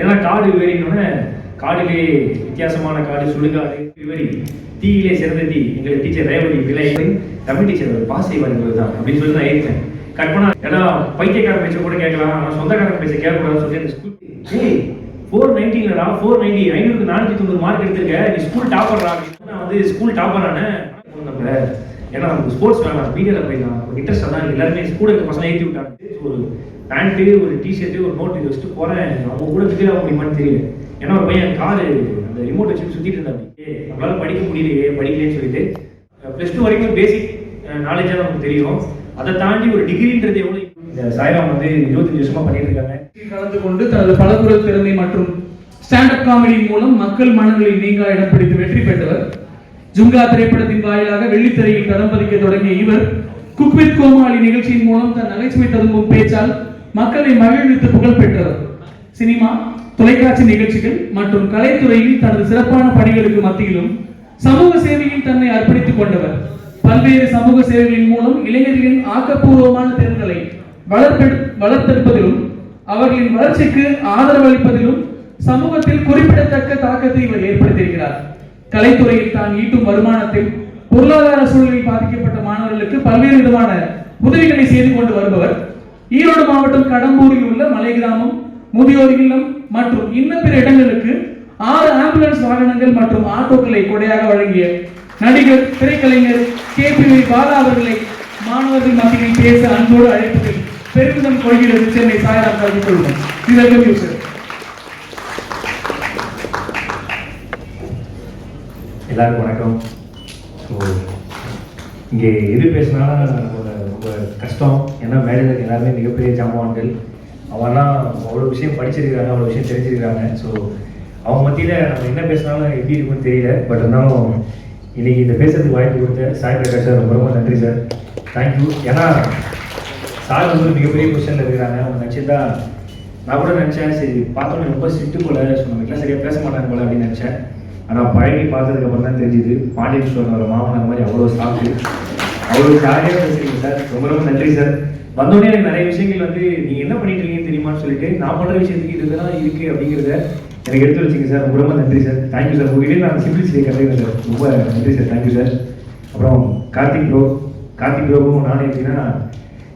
ஏன்னா காடு விவரினோடனே காடிலே வித்தியாசமான காடு சுடுகாடு விவரி தீயிலே சிறந்த தீ. எங்களை டீச்சர் ரேவதி விலை தமிழ் டீச்சர் பாசை வருகிறது தான் அப்படின்னு சொல்லி நான் ஏற்றேன் கற்பனா ஏன்னா பைத்தியக்கார பேச்ச கூட கேட்கலாம் ஆனால் சொந்தக்காரன் பேச்ச கேட்கக்கூடாதுன்னு சொல்லி அந்த ஸ்கூல் ஏய் ஃபோர் நைன்டீன்லடா ஃபோர் நைன்டி ஐநூறுக்கு நானூற்றி தொண்ணூறு மார்க் எடுத்திருக்க. நீ ஸ்கூல் டாப்பர்டா நான் வந்து ஸ்கூல் டாப்பர் ஆனேன் ஏன்னா நமக்கு ஸ்போர்ட்ஸ் வேணாம் மீடியாவில் போயிடலாம். நமக்கு இன்ட்ரெஸ்ட் தான் எல்லாருமே ஸ்கூல் இருக்க பசங்க ஏற்றி விட்டாங்க. ஒரு பேண்ட்டு ஒரு டிஷர்ட்டு ஒரு நோட்டு வச்சுட்டு போகிறேன் அவங்க கூட விஜய் ஆக முடியுமான்னு தெரியல. ஏன்னா ஒரு பையன் காரு அந்த ரிமோட் வச்சு சுற்றிட்டு இருந்தாங்க ஏ நம்மளால படிக்க முடியலையே படிக்கலன்னு சொல்லிட்டு. ப்ளஸ் டூ வரைக்கும் பேசிக் நாலேஜாக நமக்கு தெரியும். அதை தாண்டி ஒரு டிகிரின்றது எவ்வளோ இந்த சாய்ராம் வந்து இருபத்தஞ்சு வருஷமாக பண்ணிட்டு இருக்காங்க. கலந்து கொண்டு தனது பலகுரல் திறமை மற்றும் ஸ்டாண்டப் காமெடி மூலம் மக்கள் மனங்களில் நீங்கா இடம் பிடித்து வெற்றி பெற்றவர். ஜுங்கா திரைப்படத்தின் வாயிலாக வெள்ளித்திரையில் தடம் பதிக்க தொடங்கிய இவர் குக்வித் கோமாளி நிகழ்ச்சியின் மூலம் தன் நகைச்சுவை ததும்பும் பேச்சால் மக்களை மகிழ்வித்து புகழ் பெற்றவர் சினிமா தொலைக்காட்சி நிகழ்ச்சிகள் மற்றும் கலைத்துறையில் தனது சிறப்பான பணிகளுக்கு மத்தியிலும் சமூக சேவையில் தன்னை அர்ப்பணித்துக் கொண்டவர். பல்வேறு சமூக சேவைகளின் மூலம் இளைஞர்களின் ஆக்கப்பூர்வமான திறன்களை வளர்ப்பெடு வளர்த்தெடுப்பதிலும் அவர்களின் வளர்ச்சிக்கு ஆதரவளிப்பதிலும் சமூகத்தில் குறிப்பிடத்தக்க தாக்கத்தை இவர் ஏற்படுத்தியிருக்கிறார். கலைத்துறையில் தான் ஈட்டும் வருமானத்தில் பொருளாதார சூழலில் பாதிக்கப்பட்ட மாணவர்களுக்கு பல்வேறு விதமான உதவிகளை செய்து கொண்டு வருபவர் ஈரோடு மாவட்டம் கடம்பூரில் உள்ள மலை கிராமம் முதியோர் இல்லம் மற்றும் இன்னும் பிற இடங்களுக்கு ஆறு ஆம்புலன்ஸ் வாகனங்கள் மற்றும் ஆட்டோக்களை கொடையாக வழங்கிய நடிகர் திரைக்கலைஞர் கே பி வி பாலா அவர்களை மாணவர்கள் மத்தியில் பேச அன்போடு அழைப்பதில் பெருமிதம் கொள்கிறது சென்னை சாயராம் கல்வி கொள்வோம் இதற்கு சார் எல்லாருக்கும் வணக்கம். ஸோ இங்கே எது பேசினாலும் ரொம்ப கஷ்டம். ஏன்னா மேடையில் இருக்க எல்லாருமே மிகப்பெரிய ஜாமான்கள் அவங்கெல்லாம் அவ்வளோ விஷயம் படிச்சிருக்காங்க அவ்வளோ விஷயம் தெரிஞ்சிருக்காங்க ஸோ அவங்க மத்தியில் நம்ம என்ன பேசினாலும் எப்படி இருக்கும்னு தெரியல. பட் இருந்தாலும் இன்னைக்கு இந்த பேசுறதுக்கு வாய்ப்பு கொடுத்த சாய் பிரகாஷ் சார் ரொம்ப ரொம்ப நன்றி சார். தேங்க்யூ ஏன்னா சார் வந்து ஒரு மிகப்பெரிய பொசிஷனில் இருக்கிறாங்க. அவங்க நினச்சிருந்தா நான் கூட நினச்சேன். சரி பார்த்தோன்னே ரொம்ப ஸ்ட்ரிக்ட்டு போல. ஸோ நம்ம எல்லாம் சரியாக பேச மாட்டாங்க போல அப்படின்னு நினச்சேன். ஆனால் பழகி பார்த்ததுக்கு அப்புறம் தான் தெரிஞ்சுது பாண்டியன் ஸ்டோர் மாமன் மாதிரி அவ்வளோ சாப்பிட்டு அவ்வளோ ஜாலியாக பேசுறீங்க சார் ரொம்ப ரொம்ப நன்றி சார் வந்தோடனே எனக்கு நிறைய விஷயங்கள் வந்து நீங்கள் என்ன பண்ணிட்டு இருக்கீங்கன்னு தெரியுமான்னு சொல்லிட்டு நான் பண்ணுற விஷயத்துக்கு இதுதான் இருக்குது அப்படிங்கிறத எனக்கு எடுத்து வச்சிங்க சார் ரொம்ப ரொம்ப நன்றி சார் தேங்க்யூ சார் உங்ககிட்ட நான் சிம்பிளிசிட்டியை கற்றுக்கிறேன் சார் ரொம்ப நன்றி சார் தேங்க்யூ சார் அப்புறம் கார்த்திக் ப்ரோ கார்த்திக் ப்ரோவும் நானும் எப்படின்னா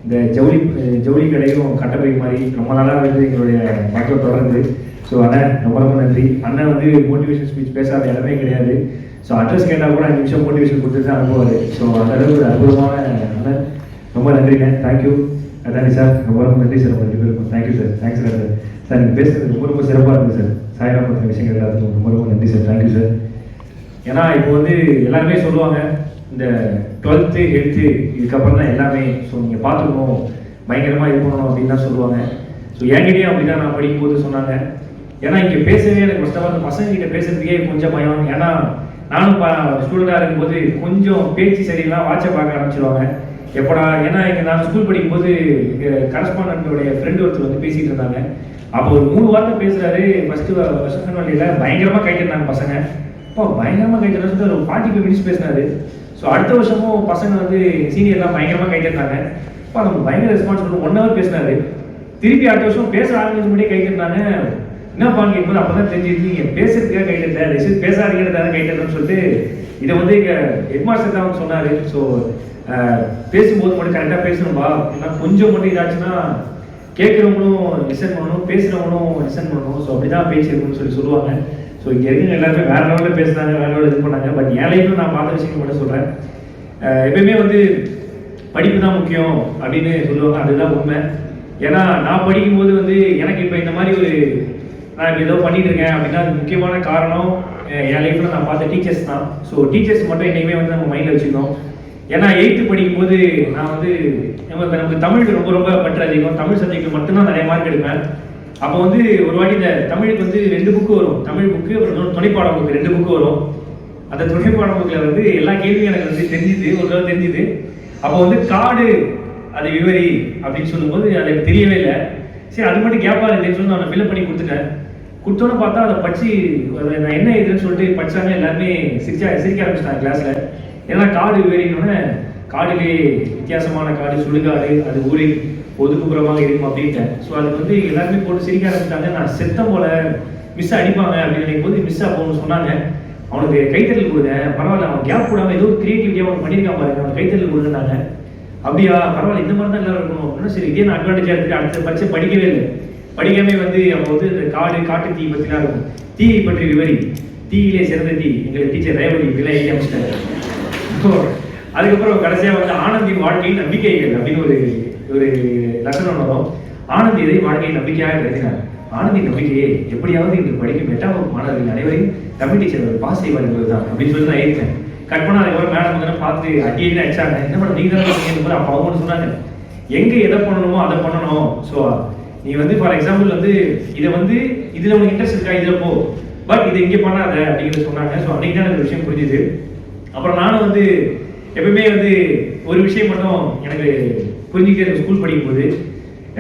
இந்த ஜவுளி ஜவுளி கடையும் கட்டப்பை மாதிரி ரொம்ப நாளாக வந்து எங்களுடைய மக்கள் தொடர்ந்து ஸோ அண்ணன் ரொம்ப ரொம்ப நன்றி. அண்ணன் வந்து மோட்டிவேஷன் ஸ்பீச் பேசாத இடமே கிடையாது. ஸோ அட்ரஸ் கேட்டால் கூட அஞ்சு நிமிஷம் மோட்டிவேஷன் கொடுத்துட்டு தான் அனுப்புவார். ஸோ அந்த அளவுக்கு ஒரு அற்புதமான அண்ணன் ரொம்ப நன்றிண்ணே தேங்க்யூ அதானி சார்? ரொம்ப ரொம்ப நன்றி சார். உங்கள் ரெண்டு பேருக்கும். Thank you sir thanks sir sir நீங்கள் பேசுறது ரொம்ப ரொம்ப சிறப்பாக இருக்குது சார் சாயராம் பற்றின விஷயங்கள் எல்லாத்துக்கும் ரொம்ப ரொம்ப நன்றி சார் தேங்க்யூ சார் ஏன்னா இப்போ வந்து எல்லாருமே சொல்லுவாங்க இந்த டுவெல்த்து ஹெல்த்து இதுக்கப்புறம் தான் எல்லாமே. ஸோ நீங்கள் பார்த்துக்கணும். பயங்கரமாக இது பண்ணணும் அப்படின்னு தான் சொல்லுவாங்க. ஸோ என்கிட்டயும் அப்படி தான் நான் படிக்கும்போது சொன்னாங்க. ஏன்னா இங்கே பேசவே எனக்கு கஷ்டமாக இருக்கும் பசங்க கிட்ட பேசுறதுக்கே கொஞ்சம் பயம். ஏன்னா நானும் ஸ்டூடெண்டாக இருக்கும்போது கொஞ்சம் பேச்சு சரியெல்லாம் வாட்சை பார்க்க ஆரம்பிச்சிருவாங்க. எப்படா ஏன்னா இங்கே நான் ஸ்கூல் படிக்கும்போது எங்கள் கரஸ்பாண்டோடைய ஃப்ரெண்டு ஒருத்தர் வந்து பேசிகிட்டு இருந்தாங்க. அப்போ ஒரு மூணு வார்த்தை பேசுகிறாரு ஃபஸ்ட்டு வருஷம் வண்டியில் பயங்கரமாக கைட்டிருந்தாங்க பசங்க. இப்போ பயங்கரமாக கைட்டு ஒரு ஃபார்ட்டி ஃபைவ் மினிட்ஸ் பேசினாரு. ஸோ அடுத்த வருஷமும் பசங்க வந்து சீனியர்லாம் பயங்கரமாக கைட்டிருந்தாங்க இப்போ நம்ம பயங்கர ரெஸ்பான்ஸ் ஒன் ஹவர் பேசினாரு. திருப்பி அடுத்த வருஷம் பேச ஆரம்பிச்சு முன்னாடியே கைட்டிருந்தாங்க என்னப்பான்னு கேட்கும்போது அப்போ தான் தெரிஞ்சிருச்சு நீங்கள் பேசுறதுக்காக கைட்டிருந்த தயவுசெய்து தானே கைட்டு சொல்லிட்டு இதை வந்து எங்கள் ஹெட் மாஸ்டர் தான் வந்து சொன்னார் ஸோ பேசும்போது மட்டும் கரெக்டாக பேசணும்பா. ஏன்னா கொஞ்சம் மட்டும் இதாச்சுன்னா கேட்குறவங்களும் லிசன் பண்ணணும் பேசுகிறவங்களும் லிசன் பண்ணணும். ஸோ அப்படி தான் பேச்சு இருக்கணும்னு சொல்லி சொல்லுவாங்க. ஸோ இங்கே இருக்கிற எல்லாருமே வேற லெவலில் பேசுனாங்க வேற லெவலில் இது பண்ணாங்க பட் என் லைஃப்பில் நான் பார்த்த விஷயங்கள் மட்டும் சொல்கிறேன் எப்பயுமே வந்து படிப்பு தான் முக்கியம் அப்படின்னு சொல்லுவாங்க. அதுதான் உண்மை. ஏன்னா நான் படிக்கும்போது வந்து எனக்கு இப்போ இந்த மாதிரி ஒரு நான் இப்போ ஏதோ பண்ணிட்டு இருக்கேன் அப்படின்னா அது முக்கியமான காரணம் என் லைஃப்பில் நான் பார்த்த டீச்சர்ஸ் தான். ஸோ டீச்சர்ஸ் மட்டும் என்றைக்குமே வந்து நம்ம மைண்டில் வச்சுக்கணும். ஏன்னா எயித்து படிக்கும்போது நான் வந்து நமக்கு நமக்கு தமிழுக்கு ரொம்ப ரொம்ப பற்று அதிகம். தமிழ் சப்ஜெக்ட் மட்டும்தான் நிறைய மார்க் எடுப்பேன். அப்போ வந்து ஒரு வாட்டி இந்த தமிழுக்கு வந்து ரெண்டு புக்கு வரும். தமிழ் புக்கு அப்புறம் துணைப்பாடம் புக்கு ரெண்டு புக்கு வரும். அந்த துணைப்பாடம் புக்கில் வந்து எல்லா கேள்வியும் எனக்கு வந்து தெரிஞ்சுது ஒரு தடவை தெரிஞ்சுது. அப்போ வந்து காடு அது விவரி அப்படின்னு சொல்லும்போது அது எனக்கு தெரியவே இல்லை. சரி அது மட்டும் கேப்பாக இருந்துச்சுன்னு சொல்லி நான் ஃபில்அப் பண்ணி கொடுத்துட்டேன். கொடுத்தோன்னு பார்த்தா அதை படிச்சு நான் என்ன இதுன்னு சொல்லிட்டு படிச்சாங்க எல்லாருமே சிரிச்சா சிரிக்க ஆரம்பிச்சிட்டாங்க கிளாஸில் ஏன்னா காடு வேறினோடனே காடிலே வித்தியாசமான காடு சுடுகாடு அது ஊரில் ஒதுக்குப்புறமாக இருக்கும் அப்படின்ட்டேன் ஸோ அதுக்கு வந்து எல்லாருமே போட்டு சிரிக்க ஆரம்பிச்சிட்டாங்க. நான் செத்த போல மிஸ் அடிப்பாங்க அப்படின்னு நினைக்கும் போது மிஸ் அப்போ சொன்னாங்க. அவனுக்கு கைத்தறல் கொடுங்க. பரவாயில்ல அவன் கேப் கூடாமல் ஏதோ கிரியேட்டிவிட்டியாக அவன் பண்ணியிருக்கான் பாருங்க. அவன் கைத்தறல் கொடுங்கன்னாங்க. அப்படியா? பரவாயில்ல இந்த மாதிரி தான் எல்லாரும் இருக்கணும். அப்படின்னா சரி இதே நான் அட்வான்டேஜாக எடுத்துட்டு அடுத்த பரிசை படிக்கவே இல்லை. படிக்காமே வந்து அப்போ வந்து இந்த காடு காட்டு தீ பற்றிலாம் இருக்கும். தீயை பற்றி விவரி. தீயிலே சிறந்த தீ. எங்களுக்கு டீச்சர் ரேவதி விலை அமைச்சிட்டாங்க அதுக்கப்புறம் கடைசியாக வந்து ஆனந்தின் வாழ்க்கையின் நம்பிக்கைகள் அப்படின்னு ஒரு ஒரு லட்சணம் வரும். ஆனந்த் இதை வாழ்க்கையை நம்பிக்கையாக கருதினார். ஆனந்தி நம்பிக்கையே எப்படியாவது இன்று படிக்கும் எட்டாம் மாணவர்கள் அனைவரையும் தமிழ் டீச்சர் பாஸ் செய்வார் என்பதுதான் அப்படின்னு சொல்லி நான் ஏற்றேன் கட் பண்ண அதுக்கப்புறம் மேடம் வந்து பார்த்து அடியே அடிச்சாங்க. என்ன மேடம் நீங்க தான் சொன்னீங்க அப்போ அவங்க சொன்னாங்க. எங்க எதை பண்ணணுமோ அதை பண்ணணும். ஸோ நீ வந்து ஃபார் எக்ஸாம்பிள் வந்து இதை வந்து இதில் உனக்கு இன்ட்ரெஸ்ட் இருக்கா இதில் போ. பட் இதை இங்கே பண்ணாத அப்படிங்கிறது சொன்னாங்க. ஸோ அன்றைக்கி தான் எனக்கு விஷயம் புரிஞ்சுது. அப்புறம் நானும் வந்து எப்பவுமே வந்து ஒரு விஷயம் மட்டும் எனக்கு புரிஞ்சுக்கிட்டே ஸ்கூல் படிக்கும்போது.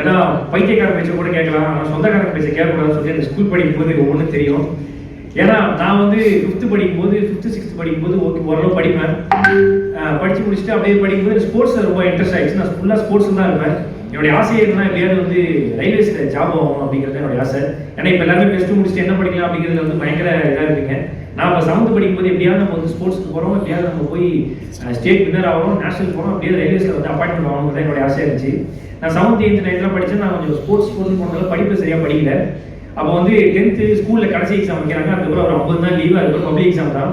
ஏன்னா பைத்தியக்காரன் பேச்சை கூட கேட்கலாம் ஆனால் சொந்தக்காரன் பேச்சை கேட்கக்கூடாதுன்னு சொல்லி எனக்கு ஸ்கூல் படிக்கும்போது ஒவ்வொன்றும் தெரியும். ஏன்னா நான் வந்து ஃபிஃப்த்து படிக்கும்போது ஃபிஃப்த்து சிக்ஸ்த் படிக்கும்போது ஓகே ஓரளவு படிப்பேன். படித்து படிச்சு முடிச்சுட்டு அப்படியே படிக்கும்போது ஸ்போர்ட்ஸில் ரொம்ப இன்ட்ரெஸ்ட் ஆகிடுச்சு நான் ஃபுல்லாக ஸ்போர்ட்ஸ் தான் இருப்பேன். என்னுடைய ஆசை என்னன்னா எப்படியாவது வந்து ரயில்வேஸில் ஜாப் ஆகணும் அப்படிங்கிறது என்னுடைய ஆசை. ஏன்னா இப்போ எல்லாமே ப்ளஸ் டூ முடிச்சுட்டு என்ன படிக்கலாம் அப்படிங்கிறது வந்து பயங்கர இதாக இருப்பீங்க நான் இப்போ செவன்த் படிக்கும்போது எப்படியாவது நம்ம வந்து ஸ்போர்ட்ஸ்க்கு போகிறோம் எப்படியாவது நம்ம போய் ஸ்டேட் வின்னர் ஆகணும் நேஷனல் போகிறோம் அப்படியே ரயில்வேஸில் வந்து அப்பாயின்மெண்ட் ஆகணும் என்னுடைய ஆசை இருந்துச்சு. நான் செவன்த் எயித்து நைன்த்தில் படித்தேன் நான் கொஞ்சம் ஸ்போர்ட்ஸ் ஸ்போர்ட்ஸ் போனதால் படிப்பு சரியாக படிக்கல. அப்போ வந்து டென்த்து ஸ்கூலில் கடைசி எக்ஸாம் வைக்கிறாங்க. அதுக்கப்புறம் ஒரு ஐம்பது நாள் லீவாக இருக்கும் பப்ளிக் எக்ஸாம் தான்.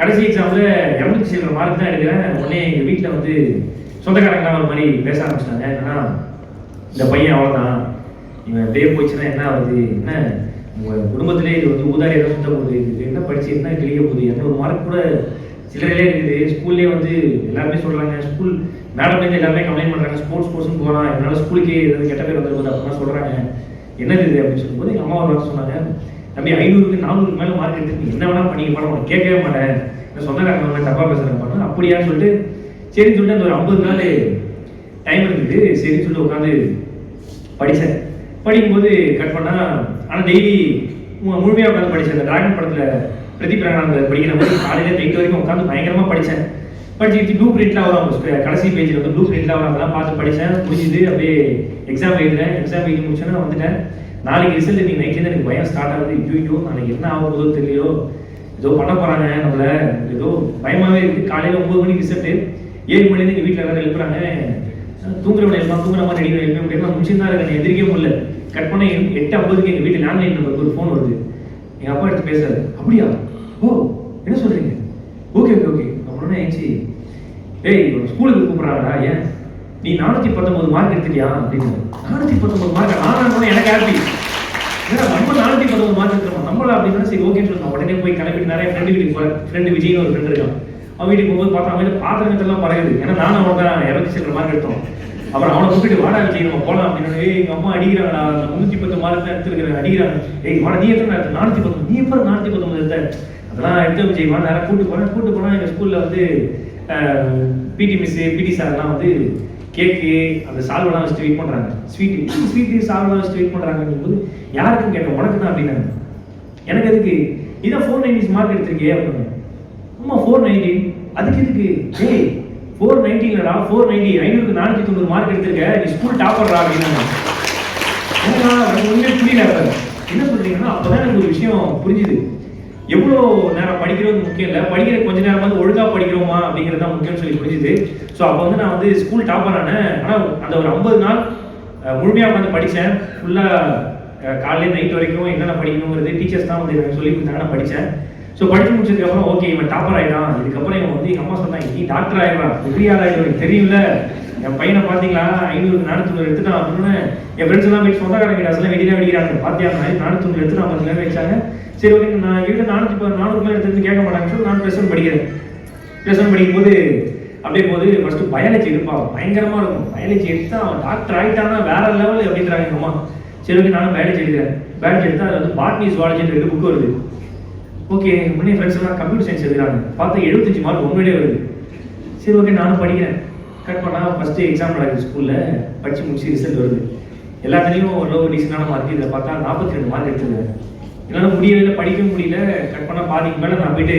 கடைசி எக்ஸாமில் இரநூத்தி சில்லற மார்க் தான் எடுக்கிறேன். உடனே எங்கள் வீட்டில் வந்து சொந்தக்காரங்களாம் ஒரு மாதிரி பேச ஆரம்பிச்சிட்டாங்க. என்னன்னா இந்த பையன் அவ்வளோதான் இவன் அப்படியே போச்சுன்னா என்ன ஆகுது? என்ன உங்கள் குடும்பத்திலே இது வந்து ஊதாரி ஏதோ சுத்த போகுது? இது என்ன படிச்சு என்ன கிளிய போகுது? ஒரு மார்க் கூட சில்லறையிலே இருக்குது. ஸ்கூல்லே வந்து எல்லாருமே சொல்கிறாங்க ஸ்கூல் மேடம் வந்து எல்லாருமே கம்ப்ளைண்ட் பண்ணுறாங்க ஸ்போர்ட்ஸ் ஸ்போர்ட்ஸ்னு போகலாம் இதனால ஸ்கூலுக்கே ஏதாவது கெட்ட பேர் வந்துருக்குது அப்படிலாம் சொல்கிறாங்க என்னது இது? அப்படின்னு சொல்லும்போது எங்கள் அம்மா ஒரு சொன்னாங்க தம்பி ஐநூறுக்கு நானூறுக்கு மேலே மார்க் எடுத்து என்ன வேணா பண்ணிக்க மாட்டேன் உனக்கு கேட்கவே மாட்டேன். சொந்தக்காரங்க தப்பா தப்பாக பேசுகிறேன் பண்ண அப்படியான்னு சொல்லிட்டு சரின்னு சொல்லிட்டு அந்த ஒரு ஐம்பது நாள் டைம் இருக்குது சரின்னு சொல்லிட்டு உட்காந்து படித்தேன். படிக்கும்போது கட் பண்ணால் ஆனால் டெய்லி முழுமையாக உட்காந்து படித்தேன். அந்த டிராகன் படத்தில் பிரதீப் ரங்கநாத் படிக்கிற மாதிரி காலையில் நைட் வரைக்கும் உட்காந்து பயங்கரமாக படித்தேன். படிச்சுக்கிட்டு ப்ளூ பிரிண்ட்லாம் வரும். அவங்க கடைசி பேஜில் வந்து ப்ளூ பிரிண்ட்லாம் வரும். அதெல்லாம் பார்த்து படித்தேன். முடிஞ்சுது. அப்படியே எக்ஸாம் எழுதுறேன் எக்ஸாம் எழுதி முடிச்சோன்னா வந்துட்டேன். நாளைக்கு ரிசல்ட் நீங்கள் நைட்லேருந்து எனக்கு பயம் ஸ்டார்ட் ஆகுது. ஐயோ நாளைக்கு என்ன ஆக போதோ தெரியலையோ. ஏதோ பண்ண போகிறாங்க நம்மள. ஏதோ பயமாகவே இருக்குது காலையில் ஒம்பது மணிக்கு ரிசல்ட்டு ஏழு மணிலேருந்து எங்கள் வீட்டில் எல்லாரும் எழுப்புறாங்க. தூங்குறவனை எல்லாம் தூங்குற மாதிரி நடிக்கிற எழுப்ப முடியாது நான் முடிச்சுதான் இருக்கேன் எதிர்க்கவே முடியல. கட் பண்ண எட்டு ஐம்பதுக்கு எங்கள் வீட்டில் லேண்ட்லைன் நம்பருக்கு ஒரு ஃபோன் வருது. எங்கள் அப்பா எடுத்து பேசுறாரு. அப்படியா? ஓ என்ன சொல்கிறீங்க ஓகே ஓகே ஓகே. அப்படின்னு ஏஞ்சி ஏய் ஸ்கூலுக்கு கூப்பிட்றாங்கடா ஏன்? நீ நானூற்றி பத்தொம்பது மார்க் எடுத்துட்டியா? அப்படின்னு நானூற்றி பத்தொம்பது மார்க் ஆனால் எனக்கு ஹாப்பி ஏன்னா நம்ம நானூற்றி பத்தொம்பது மார்க் எடுத்துருவோம் நம்மள அப்படின்னா சரி ஓகேன்னு சொல்லுவோம் உடனே போய் கிளம்பிட்டு நிறைய ஃப்ரெண்டு வீட்டுக்கு போகிறேன் ஃப்ரெண்டு விஜய்னு ஒரு ஃப்ரெண்ட் இருக்கான். அவன் வீட்டுக்கு போகும்போது பார்த்தா அவன் பாத்திரங்கள்லாம் பறகுது ஏன்னா நானும் அவன் தான் இறந்து செல்ற மார்க் எடுத்தோம். அப்புறம் அவனை கூப்பிட்டு வாடா விஜய் நம்ம போகலாம் அப்படின்னு ஏய் எங்கள் அம்மா அடிக்கிறாங்கடா. அந்த முந்நூற்றி பத்து மார்க் தான் எடுத்துருக்கிறேன் அடிக்கிறாங்க. ஏய் வாடா நீ எத்தனை நானூற்றி பத்தொம்பது நீ எப்போ நானூற்றி பத்தொம்பது எடுத்த? அதெல்லாம் எடுத்து விஜய் வாடா நேரம் கூட்டு போனேன் கூட்டு போனால் எங்கள் ஸ்கூலில் வந்து பிடி மிஸ் பிடி சார்லாம் வந்து கேக்கு அந்த சால்வெல்லாம் வச்சுட்டு வெயிட் பண்ணுறாங்க ஸ்வீட்டு ஸ்வீட்டு சால்வெல்லாம் வச்சுட்டு வெயிட் பண்ணுறாங்கன்னு போது யாருக்கும் கேட்டேன் உனக்கு தான் அப்படின்னாங்க. எனக்கு எதுக்கு? இதான் ஃபோர் நைன்டிஸ் மார்க் எடுத்திருக்கே அப்படின்னு சும்மா ஃபோர் நைன்டீன் அதுக்கு எதுக்கு? ஏய் ஃபோர் நைன்டீன்லடா ஃபோர் நைன்டி ஐநூறுக்கு நானூற்றி தொண்ணூறு மார்க் எடுத்திருக்க. நீ ஸ்கூல் டாப்பர்டா அப்படின்னு. ஏன்னா புரியல என்ன சொல்றீங்கன்னா அப்பதான் எனக்கு ஒரு விஷயம் புரிஞ்சுது. எவ்வளோ நேரம் படிக்கிறது முக்கியம் இல்லை. படிக்கிற கொஞ்ச நேரம் வந்து ஒழுங்காக படிக்கிறோமா அப்படிங்கிறது தான் முக்கியம்னு சொல்லி புரிஞ்சுது. ஸோ அப்போ வந்து நான் வந்து ஸ்கூல் டாப்பர் ஆனேன். ஆனால் அந்த ஒரு ஐம்பது நாள் முழுமையாக வந்து உட்காந்து படித்தேன் ஃபுல்லாக காலையில் நைட் வரைக்கும் என்னென்ன படிக்கணுங்கிறது டீச்சர்ஸ் தான் வந்து எனக்கு சொல்லி கொடுத்தாங்க. நான் படித்தேன் ஸோ படிச்சு முடிச்சதுக்கப்புறம் ஓகே இவன் டாப்பர் ஆகிடான் இதுக்கப்புறம் இவன் வந்து எங்கள் அம்மா சொன்னாங்க நீ டாக்டர் ஆயிடுறான் எப்படி ஆளாயிடும் தெரியல. என் பையனை பார்த்தீங்களா ஐநூறு நானூற்றி எடுத்துட்டான். அப்படின்னு என் ஃப்ரெண்ட்ஸ் எல்லாம் போய் சொந்தக்காரங்க கிட்ட வெடிலாம் வெடிக்கிறாங்க பார்த்தியா நானூற்றி எடுத்து நான் பத்து நேரம் வச்சாங்க. சரி ஓகே நான் வீட்டில் நானூற்றி இப்போ நானூறு மேலே எடுத்து கேட்க மாட்டாங்கன்னு சொல்லி நான் ப்ளஸ் ஒன் படிக்கிறேன். ப்ளஸ் ஒன் படிக்கும்போது அப்படியே போது ஃபஸ்ட்டு பயாலஜி எடுப்பா. பயங்கரமாக இருக்கும். பயாலஜி எடுத்து அவன் டாக்டர் ஆகிட்டானா வேற லெவல் அப்படின்றாங்க எங்க அம்மா. சரி ஓகே நானும் பயாலஜி எடுக்கிறேன் பயாலஜி எடுத்தால் அது வந்து பாட்னி ஜுவாலஜின்ற புக் வருது. ஓகே முன்னே ஃப்ரெண்ட்ஸ் எல்லாம் கம்ப்யூட்டர் சயின்ஸ் எழுதுறாங்க. பார்த்தா எழுபத்தஞ்சு மார்க் உண்மையிலே வருது. சரி ஓகே நானும் படிக்கிறேன். கட் பண்ணால் ஃபஸ்ட்டு எக்ஸாம் நடக்குது ஸ்கூலில் படித்து முடிச்சு ரிசல்ட் வருது. எல்லாத்துலேயும் ஒரு லோ டீசனான மார்க் இதில் பார்த்தா நாற்பத்தி ரெண்டு மார்க் எடுத்துருந்தேன் என்னால் முடியவே இல்லை படிக்க முடியல. கட் பண்ணால் பாதிக்கு மேலே நான் போயிட்டு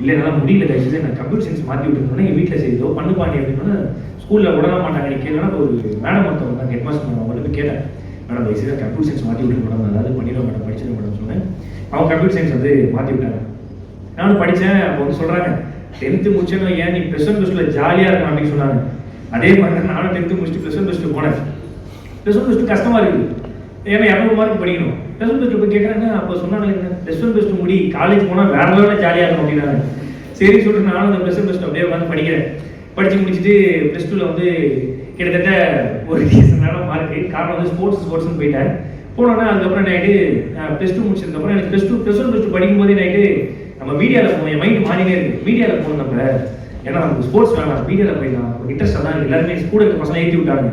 இல்லை என்னால் முடியல தயவுசெய்து நான் கம்ப்யூட்டர் சயின்ஸ் மாற்றி விட்டுருந்தோன்னா என் வீட்டில் செய்தோ பண்ணு பாண்டி அப்படின்னா ஸ்கூலில் விட மாட்டாங்க. நீ கேட்கலாம் ஒரு மேடம் ஒருத்தவங்க தான் ஹெட் மாஸ்டர் அவங்க கேட்டேன். மேடம் தயவுசெய்து கம்ப்யூட்டர் சயின்ஸ் மாற்றி விட்டு மேடம் அதாவது பண்ணிடுவோம் மேடம் படிச்சிருக்க மேடம் சொன்னேன். அவங்க கம்ப்யூட்டர் சயின்ஸ் வந்து மாற்றி விட்டாங்க. நானும் படித்தேன் அப்போ வந்து சொல்கிறாங்க டென்த்து முடிச்சேன்னு ஏன் நீ ப்ளஸ் ஒன் ப்ளஸ் டூவில் ஜாலியாக இருக்கும் அப்படின்னு சொன்னாங்க. அதே மாதிரி தான் நானும் டென்த்து முடிச்சுட்டு ப்ளஸ் ஒன் ப்ளஸ் டூ போனேன். ப்ளஸ் ஒன் ப்ளஸ் டூ கஷ்டமாக இருக்குது ஏன்னா இரநூறு மார்க் படிக்கணும். ப்ளஸ் ஒன் ப்ளஸ் டூ போய் கேட்குறாங்க அப்போ சொன்னாங்க ப்ளஸ் ஒன் ப்ளஸ் டூ முடி. காலேஜ் போனால் வேற லெவலில் ஜாலியாக இருக்கும் அப்படின்னாங்க. சரி சொல்லிட்டு நானும் அந்த ப்ளஸ் ஒன் ப்ளஸ் டூ அப்படியே உட்காந்து படிக்கிறேன். படித்து முடிச்சுட்டு ப்ளஸ் டூவில் வந்து கிட்டத்தட்ட ஒரு டீசெண்டான மார்க்கு காரணம் வந்து ஸ்போர்ட்ஸ் ஸ்போர்ட்ஸ்னு போயிட்டேன் போனோன்னா அதுக்கப்புறம் நைட்டு ப்ளஸ் டூ முடிச்சதுக்கப்புறம் எனக்கு plus two plus one plus two படிக்கும்போதே நைட்டு நம்ம மீடியாவில் போகணும் என் மைண்ட் மாறினே இருக்கு. மீடியாவில் போகணும் நம்ம. ஏன்னா நமக்கு ஸ்போர்ட்ஸ் வேணாம். மீடியாவில் போயிடலாம். இன்ட்ரெஸ்ட் தான் எல்லாருமே கூட இருக்க பசங்க ஏற்றி விட்டாங்க.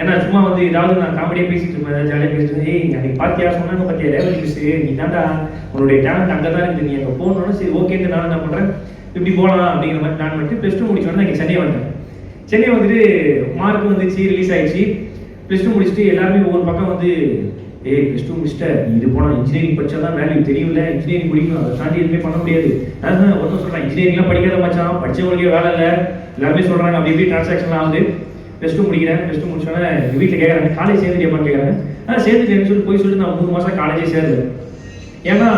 ஏன்னா சும்மா வந்து ஏதாவது நான் காமெடியாக பேசிட்டு இருப்பேன் ஜாலியாக பேசிட்டு இருப்பேன், ஏய் அன்னைக்கு பார்த்தியா? சொன்னாங்க பார்த்தியா ரேவதி மிஸ் நீ தான்டா உன்னுடைய டேலண்ட் அங்கே தான் இருக்குது நீ அங்கே போகணும்னு சரி ஓகேன்னு நான் என்ன பண்ணுறேன் இப்படி போகலாம் அப்படிங்கிற மாதிரி பிளான் பண்ணிட்டு ப்ளஸ் டூ முடிச்சோடனே இங்கே சென்னை வந்தேன் சென்னை வந்துட்டு மார்க் வந்துச்சு ரிலீஸ் ஆயிடுச்சு. ப்ளஸ் டூ முடிச்சுட்டு எல்லாருமே ஒவ்வொரு பக்கம் வந்து ஏ ப்ளஸ் டூ முடிச்சிட்ட இது போனால் இன்ஜினியரிங் படிச்சா தான் வேல்யூ தெரியும்ல இன்ஜினியரிங் முடிக்கணும் அதை தாண்டி எதுவுமே பண்ண முடியாது. அதான் ஒருத்தர் சொல்கிறான் இன்ஜினியரிங்லாம் படிக்காத மச்சான் படித்தவங்களுக்கே வேலை இல்லை. எல்லாருமே சொல்கிறாங்க அப்படி இப்படி டிரான்சாக்ஷன் ஆகுது. ப்ளஸ் டூ முடிக்கிறேன் ப்ளஸ் டூ முடிச்சோன்னே எங்கள் வீட்டில் கேட்குறாங்க காலேஜ் சேர்ந்துட்டியாப்பான்னு கேட்குறாங்க ஆனால் சேர்ந்துட்டேன்னு சொல்லி போய் சொல்லிட்டு நான் மூணு மாதம் காலேஜே சேர்ந்தேன் ஏன்னா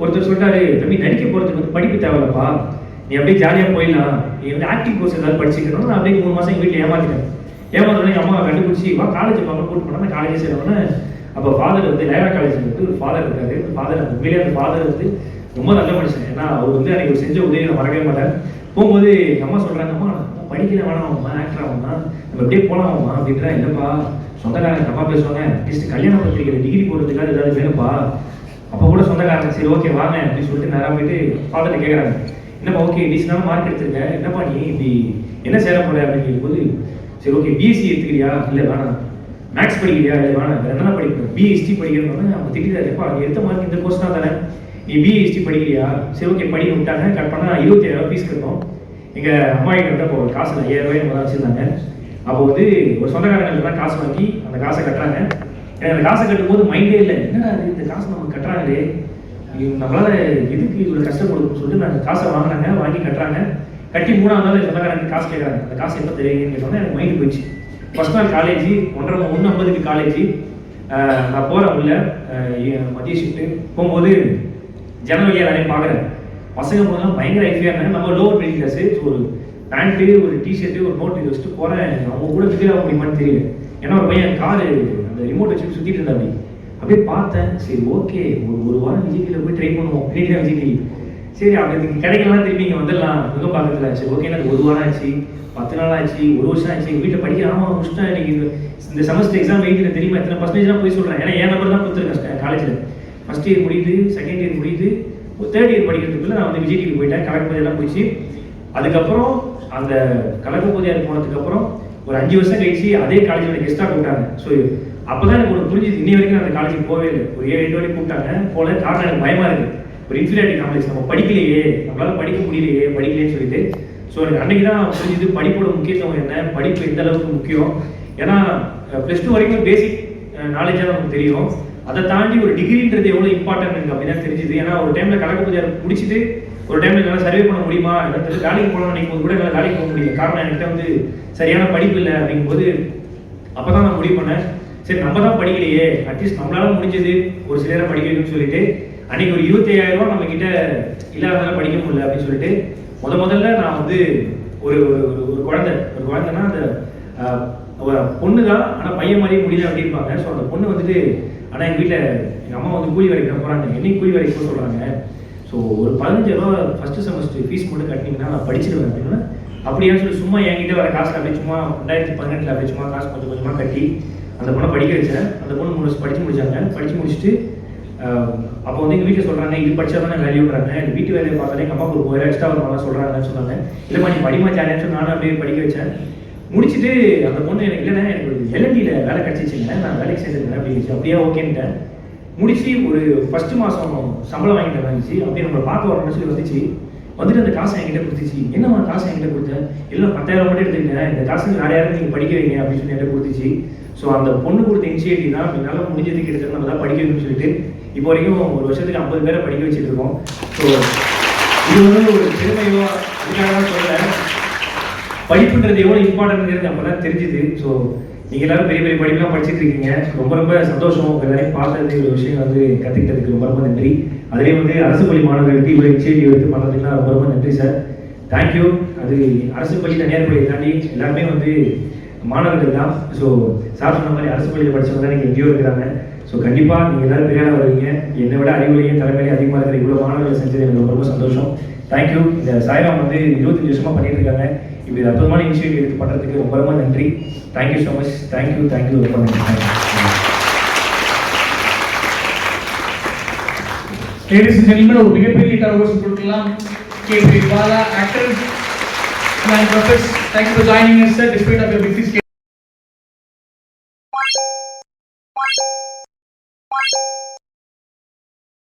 ஒருத்தர் சொல்லிட்டாரு தம்பி நடிக்க போகிறதுக்கு வந்து படிப்பு தேவையில்லப்பா. நீ அப்படியே ஜாலியாக போயிடலாம். நீ வந்து ஆக்டிங் கோர்ஸ் ஏதாவது படிச்சுக்கணும். நான் அப்படியே மூணு மாதம் எங்கள் வீட்டில் ஏமாத்திட்டேன் ஏமாத்தோடனே எங்கள் அம்மா கண்டுபிடிச்சி வா காலேஜ் பார்க்க கூட்டு போனால் காலேஜ் சேரணும்னு அப்போ ஃபாதர் வந்து லயரா காலேஜ் வந்து ஒரு ஃபாதர் இருக்காரு. ஃபாதர் உண்மையிலே அந்த ஃபாதர் வந்து ரொம்ப நல்ல மனுஷன். ஏன்னா அவர் வந்து எனக்கு செஞ்ச உதவி நான் மறக்கவே மாட்டேன். போகும்போது எங்கள் அம்மா சொல்கிறாங்க அம்மா நான் படிக்கிற வேணாம்மா ஆக்டர் ஆகும்னா நம்ம எப்படியே போகலாமா அப்படின்றா இல்லைப்பா. சொந்தக்காரங்க தப்பா பேசுவாங்க. அட்லீஸ்ட் கல்யாணம் பத்திரிக்கை டிகிரி போடுறதுக்காக ஏதாவது வேணும்ப்பா அப்போ கூட சொந்தக்காரங்க சரி ஓகே வாங்க. அப்படின்னு சொல்லிட்டு நேராக போயிட்டு ஃபாதர்கிட்ட கேட்குறாங்க என்னப்பா ஓகே டீசனான மார்க் எடுத்துருங்க என்னப்பா நீ இப்படி என்ன சேர போற அப்படின்னு கேட்கும்போது சரி ஓகே பிஎஸ்சி எடுத்துக்கிறியா? இல்லை வேணாம். மேக்ஸ் படிக்கிறியா? இல்லை வேணாம். வேறு என்ன படிக்கணும் பிஎஸ்டி படிக்கணும்னு அவங்க திட்டாருப்பா நீ எடுத்த மார்க் இந்த கோர்ஸ் தான் தானே? நீ பிஎஸ்டி படிக்கிறியா? சரி ஓகே படி விட்டாங்க. கட் பண்ணால் இருபத்தி ஏழாயிரம் ஃபீஸ் இருக்கும் எங்கள் அம்மா கிட்ட இப்போ ஒரு காசு ஐயாயிரம் ரூபாய் நம்ம வச்சுருந்தாங்க. அப்போ வந்து ஒரு சொந்தக்காரங்களுக்கு தான் காசு வாங்கி அந்த காசை கட்டுறாங்க. எனக்கு அந்த காசை கட்டும்போது மைண்டே இல்லை. என்னடா இது? இந்த காசு நம்ம கட்டுறாங்களே. நம்மளால எதுக்கு இவ்வளோ கஷ்டப்படுதுன்னு சொல்லிட்டு நான் காசை வாங்கினாங்க வாங்கி கட்டுறாங்க. கட்டி மூணாவது நாள் சொந்தக்காரங்க காசு கேட்குறாங்க அந்த காசு எப்போ தெரியுங்கன்னு கேட்டோன்னே எனக்கு மைண்டு போயிடுச்சு. ஃபஸ்ட் நாள் காலேஜ் ஒன்றரை ஒன்று ஐம்பதுக்கு காலேஜ் நான் போகிறேன் உள்ள மதிய ஷிஃப்ட்டு போகும்போது ஜன்னல் வழியாக நிறைய பார்க்குறேன். பசங்க போதெல்லாம் பயங்கர ஐஃபியாக இருந்தாங்க. நம்ம லோவர் மிடில் கிளாஸு ஒரு பேண்ட்டு ஒரு டிஷர்ட்டு ஒரு நோட் இது வச்சுட்டு போகிறேன் அவங்க கூட விஜய் ஆக முடியுமான்னு தெரியல. ஏன்னா ஒரு பையன் காரு அந்த ரிமோட் வச்சு சுற்றிட்டு இருந்தா அப்படி. அப்படியே பார்த்தேன். சரி ஓகே ஒரு ஒரு வாரம் விஜய் டிவியில் போய் ட்ரை பண்ணுவோம். பின்னாடி தான் விஜய். டிவி சரி அவங்களுக்கு கிடைக்கலாம் திருப்பி இங்கே வந்துடலாம். முகம் பார்க்கறதுல? ஆச்சு ஓகே எனக்கு ஒரு வாரம் ஆச்சு. பத்து நாள் ஆச்சு. ஒரு வருஷம் ஆச்சு. எங்கள் வீட்டில் படிக்க ஆமாம் முடிச்சிட்டேன் எனக்கு இந்த இந்த செமஸ்டர் எக்ஸாம் எழுதின தெரியுமா? எத்தனை பர்சன்டேஜ் போய் சொல்கிறேன் ஏன்னா என் நம்பர் தான் கொடுத்துருக்கேன் காலேஜில் ஃபர்ஸ்ட் இயர் முடியுது செகண்ட் இயர் முடியுது. தேர்ட் இயர் படிக்கிறதுக்குள்ளே நான் வந்து விஜய் டிவி போயிட்டேன். கலெக்ட் பண்ணி போயிடுச்சு. அதுக்கப்புறம் அந்த கலக்க போதியார் போனதுக்கப்புறம் ஒரு அஞ்சு வருஷம் கழிச்சு அதே காலேஜோட கெஸ்ட்டாக கூப்பிட்டாங்க. ஸோ அப்போதான் எனக்கு ஒரு புரிஞ்சுது. இன்னி வரைக்கும் நான் அந்த காலேஜுக்கு போகவே இல்லை. ஒரு ஏழு எட்டு வரைக்கும் கூப்பிட்டாங்க. போல காரணம் எனக்கு பயமா இருக்கு. ஒரு இன்ஃபீரியாரிட்டி காம்ப்ளெக்ஸ் நம்ம படிக்கலையே. நம்மளால படிக்க முடியலையே. படிக்கலையேன்னு சொல்லிட்டு. ஸோ எனக்கு அன்னைக்கு தான் புரிஞ்சுது படிப்போட முக்கியத்துவம் என்ன? படிப்பு எந்த அளவுக்கு முக்கியம்? ஏன்னா ப்ளஸ் டூ வரைக்கும் பேசிக் நாலேஜாக நமக்கு தெரியும். அதை தாண்டி ஒரு டிகிரின்றது எவ்வளோ இம்பார்ட்டன்ட் எனக்கு அப்படின்னு தெரிஞ்சுது. ஏன்னா ஒரு டைமில் கணக்கு பூஜை பிடிச்சிட்டு ஒரு டைம்ல என்னால் சர்வே பண்ண முடியுமா? எனக்கு வேலைக்கு போகணும்னு நினைக்கும் போது கூட என்னால் வேலைக்கு போக முடியல. காரணம் என்கிட்ட வந்து சரியான படிப்பு இல்லை அப்படிங்கும்போது அப்போ தான் நான் முடிவு பண்ணேன். சரி நம்ம தான் படிக்கலையே. அட்லீஸ்ட் நம்மளால முடிஞ்சது. ஒரு சிலரை படிக்க சொல்லிட்டு அன்னைக்கு ஒரு இருபத்தி ஐயாயிரம் ரூபா நம்ம கிட்ட இல்லாதனால படிக்க முடியல அப்படின்னு சொல்லிட்டு முத முதல்ல நான் வந்து ஒரு ஒரு ஒரு- குழந்தை ஒரு குழந்தைன்னா அந்த ஒரு பொண்ணு தான் ஆனால் பையன் மாதிரியே முடியல அப்படின்பாங்க ஸோ அந்த பொண்ணு வந்துட்டு ஆனால் எங்கள் வீட்டில் எங்கள் அம்மா வந்து கூலி வேலைக்கு போகிறாங்க என்னைக்கு கூலி வேலைக்கு போக சொல்கிறாங்க ஸோ ஒரு பதினஞ்சு ரூபா ஃபஸ்ட்டு செமஸ்டர் ஃபீஸ் மட்டும் கட்டினீங்கன்னா நான் படிச்சிருவேன் அப்படின்னா. அப்படியே சொல்லி சும்மா என்கிட்ட வர காசு அப்படியே சும்மா ரெண்டாயிரத்தி பதினெட்டில் அப்படியே சும்மா காசு கொஞ்சம் கொஞ்சமாக கட்டி அந்த பொண்ணை படிக்க வச்சேன். அந்த பொண்ணு மூணு வருஷம் முடிச்சாங்க. படித்து முடிச்சுட்டு அப்போ வந்து எங்கள் வீட்டில் சொல்கிறாங்க இது படித்தா தானே வேல்யூன்றாங்க எங்கள் வீட்டு வேலையை பார்த்தாலே எங்கள் அம்மாவுக்கு ஒரு போயிரம் எக்ஸ்ட்ரா ஒரு மாதிரி சொல்கிறாங்கன்னு சொன்னாங்க. இல்லைம்மா நீ படிமா ஜாலியாக சொல்லி நானும் அப்படியே படிக்க வச்சேன். முடிச்சுட்டு அந்த பொண்ணு எனக்கு இல்லைன்னா எனக்கு ஒரு எல்என்டியில் வேலை கிடச்சிச்சுங்க. நான் வேலைக்கு சேர்ந்துருக்கேன் அப்படின்னு அப்படியே ஓகேன்ட்டேன் முடிச்சு ஒரு ஃபஸ்ட்டு மாதம் சம்பளம் வாங்கிட்டு வந்துச்சு. அப்படியே நம்மளை பார்க்க வரணும்னு சொல்லி வந்துச்சு. வந்துட்டு அந்த காசை என்கிட்ட கொடுத்துச்சு. என்னம்மா காசை என்கிட்ட கொடுத்தேன் இல்லை பத்தாயிரம் மட்டும் எடுத்துக்கிட்டேன் இந்த காசு நிறைய யாரும் நீங்கள் படிக்க வைங்க அப்படின்னு சொல்லி என்கிட்ட கொடுத்துச்சு. ஸோ அந்த பொண்ணு கொடுத்த இனிஷியேட்டிவ் தான் என்னால் முடிஞ்சதுக்கு கிட்டத்தட்ட நம்ம தான் படிக்க வைக்கணும்னு சொல்லிட்டு இப்போ வரைக்கும் ஒரு வருஷத்துக்கு ஐம்பது பேரை படிக்க வச்சுட்டு இருக்கோம். ஸோ இது வந்து ஒரு பெருமையோ அதுக்காக சொல்ல படிப்புன்றது எவ்வளோ இம்பார்ட்டன்ட்ங்கிறது அப்போ தான் தெரிஞ்சுது. ஸோ நீங்கள் எல்லாரும் பெரிய பெரிய படிப்புலாம் படிச்சுட்டு இருக்கீங்க. ரொம்ப ரொம்ப சந்தோஷம். உங்கள் எல்லாரையும் பார்த்தது ஒரு விஷயம் வந்து கற்றுக்கிட்டதுக்கு ரொம்ப ரொம்ப நன்றி. அதிலே வந்து அரசு பள்ளி மாணவர்களுக்கு இவ்வளோ இனிஷியேட்டிவ் எடுத்து பண்ணுறதுக்குலாம் ரொம்ப ரொம்ப நன்றி சார் தேங்க்யூ அது அரசு பள்ளி தனியார் பள்ளியை தாண்டி எல்லாருமே வந்து மாணவர்கள் தான். ஸோ சார் சொன்ன மாதிரி அரசு பள்ளியில் படிச்சவங்க தான் நீங்கள் எங்கேயோ இருக்கிறாங்க. ஸோ கண்டிப்பாக நீங்கள் எல்லாரும் பெரிய வரீங்க வருவீங்க. என்னை விட அறிவுலையும் தலைமையிலையும் அதிகமாக இருக்கிற இவ்வளோ மாணவர்கள் செஞ்சது எனக்கு ரொம்ப ரொம்ப சந்தோஷம். தேங்க்யூ இந்த சாய்ராம் வந்து இருபத்தஞ்சு வருஷமாக பண்ணிட்டு இருக்காங்க. இப்படி அற்புதமான இனிஷியேட்டிவ் எடுத்து பண்ணுறதுக்கு ரொம்ப ரொம்ப நன்றி. Thank you so much thank you thank you ரொம்ப நன்றி. Ladies and gentlemen, ஒரு மிகப்பெரிய கரகோஷம் கொடுக்கலாம் K Bala actor and professors thank you for joining us sir despite of your busy schedule